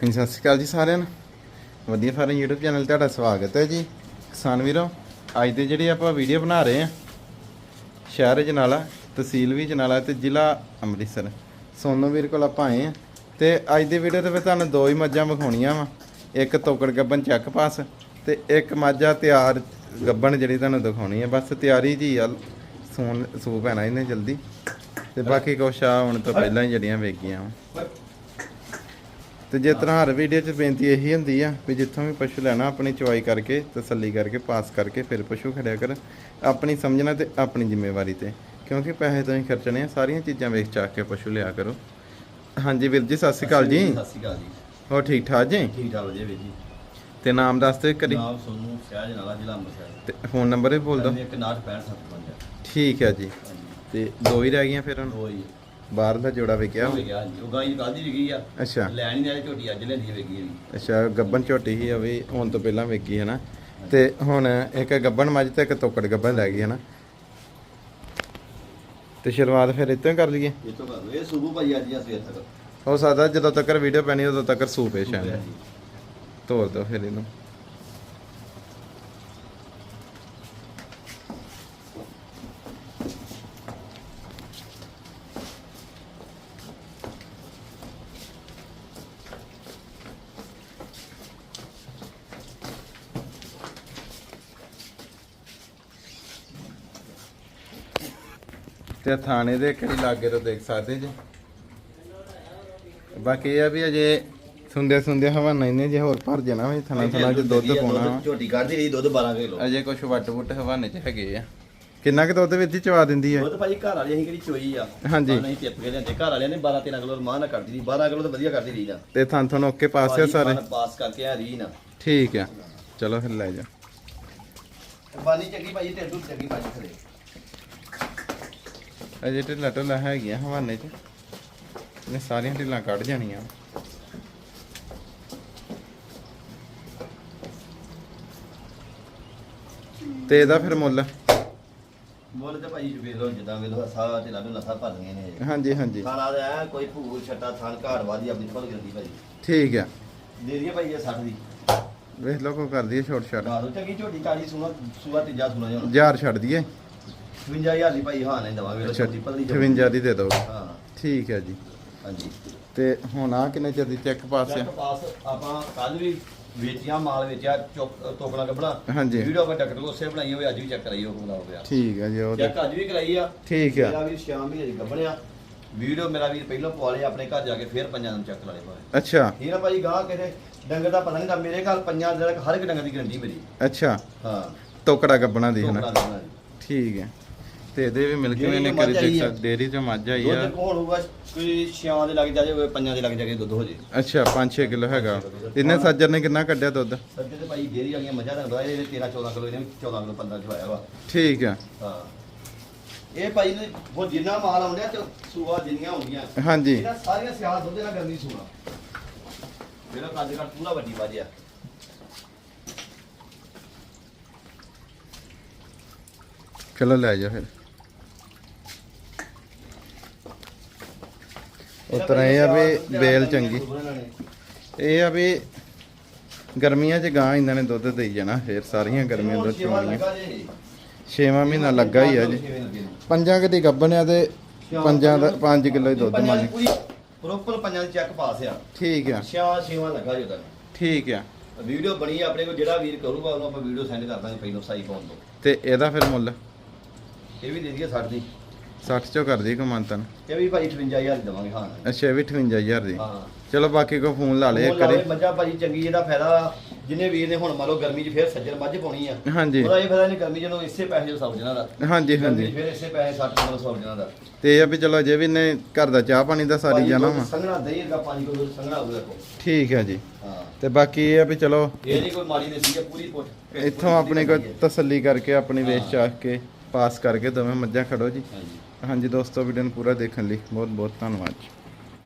ਹਾਂਜੀ ਸਤਿ ਸ਼੍ਰੀ ਅਕਾਲ ਜੀ ਸਾਰਿਆਂ ਨੂੰ। ਵਧੀਆ ਫਾਰਮ YouTube ਚੈਨਲ ਤੇ ਤੁਹਾਡਾ ਸਵਾਗਤ ਹੈ ਜੀ। ਕਿਸਾਨ ਵੀਰੋ ਅੱਜ ਦੇ ਜਿਹੜੀ ਆਪਾਂ ਵੀਡੀਓ ਬਣਾ ਰਹੇ ਆ ਸ਼ਹਿਰ ਜਨਾਲਾ ਤਹਿਸੀਲ ਵੀ ਜਨਾਲਾ ਤੇ ਜ਼ਿਲ੍ਹਾ ਅੰਮ੍ਰਿਤਸਰ। ਸੋਨੂ ਵੀਰ ਕੋਲ ਆਪਾਂ ਆਏ ਆ ਤੇ ਅੱਜ ਦੀ ਵੀਡੀਓ ਤੇ ਫਿਰ ਤੁਹਾਨੂੰ ਦੋ ਹੀ ਮੱਝਾਂ ਵਿਖਾਉਣੀਆਂ ਵਾ। ਇੱਕ ਤੋਕੜ ਗੱਬਨ ਚੱਕ ਪਾਸ ਤੇ ਇੱਕ ਮੱਝਾ ਤਿਆਰ ਗੱਬਨ ਜਿਹੜੀ ਤੁਹਾਨੂੰ ਦਿਖਾਉਣੀ ਆ ਬਸ ਤਿਆਰੀ ਜੀ ਆ ਸੂਣ ਸੂ ਪੈਣਾ ਇਹਨੇ ਜਲਦੀ। ਤੇ ਬਾਕੀ ਕੁਛ ਆ ਹੁਣ ਤੋਂ ਪਹਿਲਾਂ ਹੀ ਜਿਹੜੀਆਂ ਵੇਗੀਆਂ ਵਾ। ਤੇ ਜਿਸ ਤਰ੍ਹਾਂ ਹਰ ਵੀਡੀਓ 'ਚ ਬੇਨਤੀ ਇਹੀ ਹੁੰਦੀ ਆ ਵੀ ਜਿੱਥੋਂ ਵੀ ਪਸ਼ੂ ਲੈਣਾ ਆਪਣੀ ਚੁਆਈ ਕਰਕੇ ਤਸੱਲੀ ਕਰਕੇ ਪਾਸ ਕਰਕੇ ਫਿਰ ਪਸ਼ੂ ਖੜਿਆ ਕਰ ਆਪਣੀ ਸਮਝਣਾ ਤੇ ਆਪਣੀ ਜ਼ਿੰਮੇਵਾਰੀ ਤੇ। ਕਿਉਂਕਿ ਪੈਸੇ ਤਾਂ ਹੀ ਖਰਚਣੇ ਆ ਸਾਰੀਆਂ ਚੀਜ਼ਾਂ ਵੇਖ ਚਾਕ ਕੇ ਪਸ਼ੂ ਲਿਆ ਕਰੋ। ਹਾਂਜੀ ਵੀਰ ਜੀ ਸਤਿ ਸ਼੍ਰੀ ਅਕਾਲ ਜੀ। ਸਤਿ ਸ਼੍ਰੀ ਅਕਾਲ ਜੀ। ਹੋਰ ਠੀਕ ਠਾਕ ਜੀ? ਠੀਕ ਠਾਕ ਜੀ ਵੀਰ ਜੀ। ਤੇ ਨਾਮ ਦੱਸ ਦਿਓ ਕਰੀ ਨਾਮ ਸੋਨੂੰ ਸ਼ਹਿਜ ਨਾਲਾ ਜ਼ਿਲ੍ਹਾ ਅੰਮ੍ਰਿਤਸਰ। ਤੇ ਫੋਨ ਨੰਬਰ ਵੀ ਬੋਲ ਦਿਓ। ਇੱਕ 96555 ਠੀਕ ਹੈ ਜੀ। ਤੇ ਦੋ ਹੀ ਰਹਿ ਗਈਆਂ ਫਿਰ ਹੁਣ? ਹੀ। ਬਾਹਰ ਦਾ ਜੋੜਾ ਵਿਕਿਆ ਹੋ ਗਿਆ ਜੀ ਉਹ ਗਾਂ ਕੱਲ ਦੀ ਵਿਕੀ ਆ। ਅੱਛਾ। ਲੈਣ ਨਹੀਂ ਆਏ ਝੋਟੀ ਅੱਜ ਲੈਂਦੀ ਵਿਕੀ ਵੀ ਅੱਛਾ ਗੱਬਨ ਝੋਟੀ ਹੀ ਆ ਵੀ ਹੁਣ ਤੋਂ ਪਹਿਲਾਂ ਵੇਗੀ ਹੈ ਨਾ। ਤੇ ਹੁਣ ਇੱਕ ਗੱਬਨ ਮੱਝ ਤੇ ਇੱਕ ਤੋਕੜ ਗੱਬਨ ਲੈ ਗਈ ਹੈ ਨਾ ਤੇ ਸ਼ੁਰੂਆਤ ਫਿਰ ਇੱਥੋਂ ਹੀ ਕਰ ਲਈਏ? ਇਹ ਤੋਂ ਕਰ ਇਹ ਸੁਬੂ ਭਾਈ ਅੱਜ ਜਾਂ ਸਵੇਰ ਤੱਕ। ਹੋ ਸਕਦਾ ਜਦੋਂ ਤੱਕ ਵੀਡੀਓ ਪੈਣੀ ਉਦੋਂ ਤੱਕ ਸੂਪ ਹੈ ਸ਼ਾਇਦ ਹਾਂਜੀ। ਤੋੜ ਦੋ ਫਿਰ ਇਹਨੂੰ। ਤੇ ਥਾਣੇ ਦੇ ਕਿਹੜੀ ਲਾਗੇ ਤੋਂ ਦੇਖ ਸਕਦੇ ਜੀ? ਬਾਕੀ ਇਹ ਆ ਵੀ ਅਜੇ ਸੁੰਦੇ ਸੁੰਦੇ ਹਵਾਨਾ ਇਹਨੇ ਜੇ ਹੋਰ ਭਰ ਜਾਣਾ ਵੀ ਥਣਾ ਥਣਾ ਚ ਦੁੱਧ ਪਾਉਣਾ। ਝੋਟੀ ਕੱਢਦੀ ਰਹੀ ਦੁੱਧ 12 ਕਿਲੋ। ਅਜੇ ਕੁਛ ਵੱਟ ਵੁੱਟ ਹਵਾਨੇ ਚ ਹੈਗੇ ਆ। ਕਿੰਨਾ ਕੁ ਦੁੱਧ ਵਿੱਚ ਹੀ ਚਵਾ ਦਿੰਦੀ ਹੈ ਦੁੱਧ ਭਾਈ ਘਰ ਵਾਲੀ ਅਸੀਂ ਕਿਹੜੀ ਚੋਈ ਆ? ਹਾਂਜੀ। ਨਹੀਂ ਟਿੱਪ ਕੇ ਲਿਆਂਦੇ। ਘਰ ਵਾਲਿਆਂ ਨੇ 12 13 ਕਿਲੋ ਰਮਾਨ ਨਾਲ ਕੱਢਦੀ ਸੀ 12 ਕਿਲੋ ਤਾਂ ਵਧੀਆ ਕੱਢਦੀ ਰਹੀ ਨਾ ਤੇ ਥਾਂ ਥਣ ਓਕੇ ਪਾਸੇ ਆ ਸਾਰੇ? ਭਾਜੀ ਪਾਸ ਕਰਕੇ ਆ ਰਹੀ ਨਾ। ਠੀਕ ਆ। ਚਲੋ ਫਿਰ ਲੈ ਜਾ। ਬਾਨੀ ਚੰਗੀ ਭਾਈ ਟੈਂਟੂ ਚੰਗੀ ਭਾਜੀ ਖੜੇ ਅਜੇ ਢਿੱਲਾ ਢਿੱਲਾ ਹੈਗੀਆਂ ਹਵਾਨੇ ਚ। ਇਹਨੇ ਸਾਰੀਆਂ ਢਿੱਲਾਂ ਕੱਢ ਜਾਣੀਆਂ। ਤੇ ਇਹਦਾ ਫਿਰ ਮੁੱਲ? ਮੁੱਲ ਤੇ ਭਾਈ ਵੇਖ ਲਓ ਜਿੱਦਾਂ ਵੇਖ ਲਓ ਸਾਰਾ ਢਿੱਲਾ ਨੂੰ ਨਸਾ ਭਰਨੀਆਂ ਨੇ ਇਹ। ਹਾਂਜੀ ਹਾਂਜੀ। ਖਾਣਾ ਦਾ ਐਂ ਕੋਈ ਭੂਲ ਛੱਟਾ ਥਾਨ ਘਾੜ ਵਾਦੀ ਆਪਣੀ ਖੁੱਲ ਗੰਦੀ ਭਾਈ। ਠੀਕ ਆ। ਦੇ ਦਈਏ ਭਾਈ ਇਹ 60 ਦੀ। ਵੇਖ ਲਓ ਕੋ ਕਰਦੀ ਹੈ ਛੋਟ ਛੱਡ ਲਾ ਚੰਗੀ ਝੋਟੀ ਕਾਜੀ ਸੁਣਾ ਸੂਆ ਤੀਜਾ ਸੁਣਾ ਜਾਣਾ ਹਜ਼ਾਰ ਛੱਡ ਦਈਏ। 55000 ਦੀ ਭਾਈ ਹਾਂ ਨਹੀਂ ਦਵਾਂਗੇ ਅੱਛਾ ਝੋਟੀ ਪਤਲੀ 58 ਦੀ ਦੇ ਦਿਓ। ਹਾਂ। ਠੀਕ ਹੈ ਜੀ। ਹਾਂਜੀ। ਤੇ ਹੁਣ ਆ ਕਿੰਨੇ ਚਿਰ ਦੀ ਚੈੱਕ ਪਾਸ ਚੱਕ ਆ ਪਾਸ ਆਪਾਂ ਕੱਲ ਵੀ ਵੇਚਿਆ ਮਾਲ ਵੇਚਿਆ ਚੁੱਕ ਤੋਕਣਾ ਕੱਢਣਾ। ਹਾਂਜੀ। ਵੀਡੀਓ ਆਪਾਂ ਡਾਕਟਰ ਕੋਲ ਉਸੇ ਬਣਾਈ ਹੋਵੇ ਅੱਜ ਵੀ ਚੈੱਕ ਕਰਾਈ ਉਹ ਬਣਾ ਹੋ ਗਿਆ। ਠੀਕ ਹੈ ਜੀ ਉਹ ਚੈੱਕ ਅੱਜ ਵੀ ਕਰਾਈ ਆ। ਠੀਕ ਮੇਰਾ ਆ ਵੀਰ ਸ਼ਾਮ ਵੀ ਅਜੇ ਗੱਭਣਿਆ। ਵੀਡੀਓ ਮੇਰਾ ਵੀਰ ਪਹਿਲਾਂ ਪਵਾ ਲਿਆ ਆਪਣੇ ਘਰ ਜਾ ਕੇ ਫੇਰ ਪੰਜਾਂ ਨੂੰ ਚੈੱਕ ਲਾ ਲਿਆ ਭਾਵੇਂ। ਅੱਛਾ। ਇਹ ਨਾ ਭਾਈ ਗਾਹ ਕਿਤੇ ਡੰਗਰ ਦਾ ਪਤਾ ਨਹੀਂ ਦਾ ਮੇਰੇ ਘਰ ਪੰਜਾਂ ਦਿਨ ਤੱਕ ਹਰ ਇੱਕ ਡੰਗਰ ਦੀ ਗਰੰਟੀ ਮੇਰੀ। ਅੱਛਾ। ਹਾਂ। ਤੋਕੜਾ ਗੱਬਣਾ ਦੀ ਤੋਕੜਾ ਹਨਾ ਦੇਣਾ ਜੀ। ਠੀਕ ਹੈ। ਤੇ ਇਹਦੇ ਵੀ ਮਿਲ ਕੇ ਜਿਹੜੀ ਇਹਨੇ ਮੱਝ ਕਰੀ ਆਈ ਦੇਖ ਆ। ਸਕ ਡੇਰੀ ਚੋਂ ਮੱਝ ਆਈ ਆ। ਦੁੱਧ ਕੋਣ ਹੋਊਗਾ? ਕੋਈ ਛਿਆਂ ਦੇ ਲੱਗ ਜਾਏ ਕੋਈ ਪੰਜਾਂ ਦੇ ਲੱਗ ਜਾਏ ਦੁੱਧ ਹੋ ਜੇ। ਅੱਛਾ 5-6 ਕਿਲੋ ਹੈਗਾ। ਇਹਨੇ ਸੱਜਰ ਨੇ ਕਿੰਨਾ ਕੱਢਿਆ ਦੁੱਧ? ਸੱਜੇ ਤੇ ਭਾਈ ਡੇਰੀ ਵਾਲੀਆਂ ਮੱਝਾਂ ਦਾ ਇਹਦੇ 13 14 ਕਿਲੋ ਇਹਨੇ 14 ਕਿਲੋ 15 ਚ ਆਇਆ ਵਾ। ਠੀਕ ਆ। ਹਾਂ। ਇਹ ਭਾਈ ਨੇ ਉਹ ਜਿੰਨਾ ਮਾਲ ਆਉਂਦਿਆ ਤੇ ਸੂਆ ਜਿੰਨੀਆਂ ਹੁੰਦੀਆਂ ਹਾਂਜੀ। ਇਹਨਾਂ ਸਾਰੀਆਂ ਸਿਆਲ ਦੁੱਧ ਨਾਲ ਗਰਮੀ ਸੂਆ ਮੇਰਾ ਕੱਦ ਕੱਟ ਪੂਰਾ ਵੱਡੀ ਵਾਜਿਆ ਚਲੋ ਲੈ ਜਾ ਫਿਰ। ਤਰ੍ਹਾਂ ਇਹ ਆ ਵੀ ਬੇਲ ਚੰਗੀ। ਇਹ ਆ ਵੀ ਗਰਮੀਆਂ 'ਚ ਗਾਂ ਇਹਨਾਂ ਨੇ ਦੁੱਧ ਦੇਈ ਜਾਣਾ ਫੇਰ ਸਾਰੀਆਂ ਗਰਮੀਆਂ ਦੁੱਧ ਚੋਣੀਆਂ ਛੇਵਾਂ ਮਹੀਨਾ ਲੱਗਾ ਹੀ ਆ ਜੀ। ਪੰਜਾਂ ਕਦੀ ਗੱਬਣਿਆ ਤੇ ਪੰਜਾਂ ਦਾ 5 ਕਿਲੋ ਹੀ ਦੁੱਧ ਮੰਨ। ਪ੍ਰੋਪਰ ਪੰਜਾਂ ਦੀ ਚੈੱਕ ਪਾਸ ਆ। ਠੀਕ ਆ। ਛਿਆ ਛੇਵਾਂ ਲੱਗਾ ਜੋ ਤੱਕ ਠੀਕ ਆ। ਵੀਡੀਓ ਬਣੀ ਆ ਆਪਣੇ ਕੋਲ ਜਿਹੜਾ ਵੀਰ ਕਰੂਗਾ ਉਹਨੂੰ ਆਪਾਂ ਵੀਡੀਓ ਸੈਂਡ ਕਰ ਦਾਂਗੇ ਪਹਿਲੋਂ ਸਾਈ ਪਾਉਣ ਤੋਂ। ਤੇ ਇਹਦਾ ਫਿਰ ਮੁੱਲ? ਇਹ ਵੀ ਦੇ ਦਈਏ 60 ਦੀ। 60 ਚੋਂ ਕਰ ਦੀ ਕਮਾਂਤਨ ਇਹ ਵੀ ਭਾਈ 58000 ਦੀ ਦਵਾਂਗੇ ਹਾਂ। ਅੱਛਾ ਇਹ ਵੀ 58000 ਦੀ। ਹਾਂ। ਚਲੋ ਬਾਕੀ ਕੋ ਫੋਨ ਲਾ ਉਹ ਇੱਕ ਵਾਰੀ। ਮੱਝਾਂ ਭਾਜੀ ਚੰਗੀ ਇਹਦਾ ਫਾਇਦਾ ਜਿੰਨੇ ਵੀਰ ਨੇ ਹੁਣ ਮੰਨ ਲਓ ਗਰਮੀ 'ਚ ਫੇਰ ਸੱਜਰ ਮੱਝ ਪਾਉਣੀ ਆ। ਹਾਂਜੀ। ਉਹਦਾ ਇਹ ਫਾਇਦਾ ਨਹੀਂ ਗਰਮੀ ਉਹਨੂੰ ਇਸੇ ਪੈਸੇ ਜੋ ਸਭ ਜਣਾ ਦਾ ਹਾਂਜੀ ਹਾਂਜੀ। ਫੇਰ ਇਸੇ ਪੈਸੇ 60 ਕਿਲੋ ਸਭ ਜਣਾ ਦਾ ਤੇ ਇਹ ਆ ਵੀ ਚਲੋ ਜੇ ਵੀ ਨੇ ਘਰ ਦਾ ਚਾਹ ਪਾਣੀ ਦਾ ਸਾਰੀ ਜਾਣਾ ਵਾ। ਸੰਘਣਾ ਦਹੀਂ ਦਾ 5 ਕਿਲੋ ਸੰਘਣਾ ਉਹਦੇ ਕੋਲ ਠੀਕ ਹੈ ਜੀ। ਹਾਂ। ਤੇ ਬਾਕੀ ਇਹ ਆ ਵੀ ਚਲੋ ਇਹ ਨਹੀਂ ਕੋਈ ਮਾੜੀ ਦੇਸੀ ਹੈ ਪੂਰੀ ਪੁੱਟ ਇੱਥੋਂ ਆਪਣੀ ਕੋਈ ਤਸੱਲੀ ਕਰਕੇ ਆਪਣੀ ਵੇਚ ਚਾਹ ਕੇ ਪਾਸ ਕਰਕੇ ਦੋਵੇਂ ਮੱਝਾਂ ਖੜੋ ਜੀ। ਹਾਂਜੀ। ਹਾਂਜੀ ਦੋਸਤੋ ਵੀਡੀਓ ਨੂੰ ਪੂਰਾ ਦੇਖਣ ਲਈ ਬਹੁਤ ਬਹੁਤ ਧੰਨਵਾਦ ਜੀ।